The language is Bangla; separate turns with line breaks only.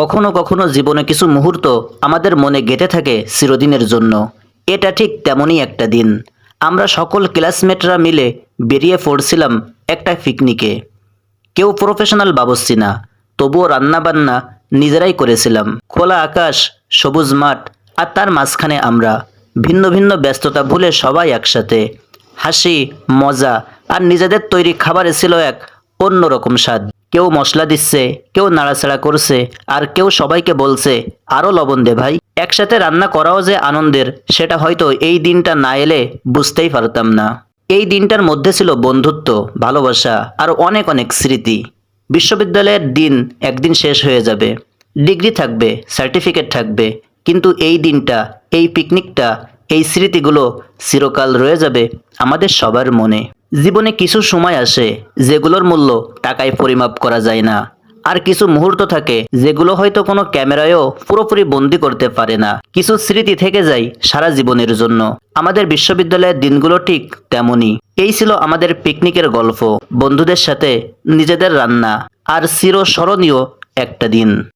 কখনো কখনো জীবনে কিছু মুহূর্ত আমাদের মনে গেঁথে থাকে চিরদিনের জন্য। এটা ঠিক তেমনই একটা দিন। আমরা সকল ক্লাসমেটরা মিলে বেরিয়ে পড়ছিলাম একটা পিকনিকে। কেউ প্রফেশনাল বাবুসি না, তবুও রান্নাবান্না নিজেরাই করেছিলাম। খোলা আকাশ, সবুজ মাঠ আর তার মাঝখানে আমরা। ভিন্ন ভিন্ন ব্যস্ততা ভুলে সবাই একসাথে। হাসি, মজা আর নিজেদের তৈরি খাবারে ছিল এক অন্যরকম স্বাদ। কেউ মশলা দিচ্ছে, কেউ নাড়াচাড়া করছে, আর কেউ সবাইকে বলছে আরও লবণ দে ভাই। একসাথে রান্না করাও যে আনন্দের, সেটা হয়তো এই দিনটা না এলে বুঝতেই পারতাম না। এই দিনটার মধ্যে ছিল বন্ধুত্ব, ভালোবাসা, আর অনেক অনেক স্মৃতি। বিশ্ববিদ্যালয়ের দিন একদিন শেষ হয়ে যাবে। ডিগ্রি থাকবে, সার্টিফিকেট থাকবে, কিন্তু এই দিনটা, এই পিকনিকটা, এই স্মৃতিগুলো চিরকাল রয়ে যাবে আমাদের সবার মনে। জীবনে কিছু সময় আসে যেগুলোর মূল্য টাকায় পরিমাপ করা যায় না। আর কিছু মুহূর্ত থাকে যেগুলো হয়তো কোনো ক্যামেরায়ও পুরোপুরি বন্দি করতে পারে না। কিছু স্মৃতি থেকে যায় সারা জীবনের জন্য। আমাদের বিশ্ববিদ্যালয়ের দিনগুলো ঠিক তেমনই। এই ছিল আমাদের পিকনিকের গল্প। বন্ধুদের সাথে নিজেদের রান্না। আর চিরস্মরণীয় একটা দিন।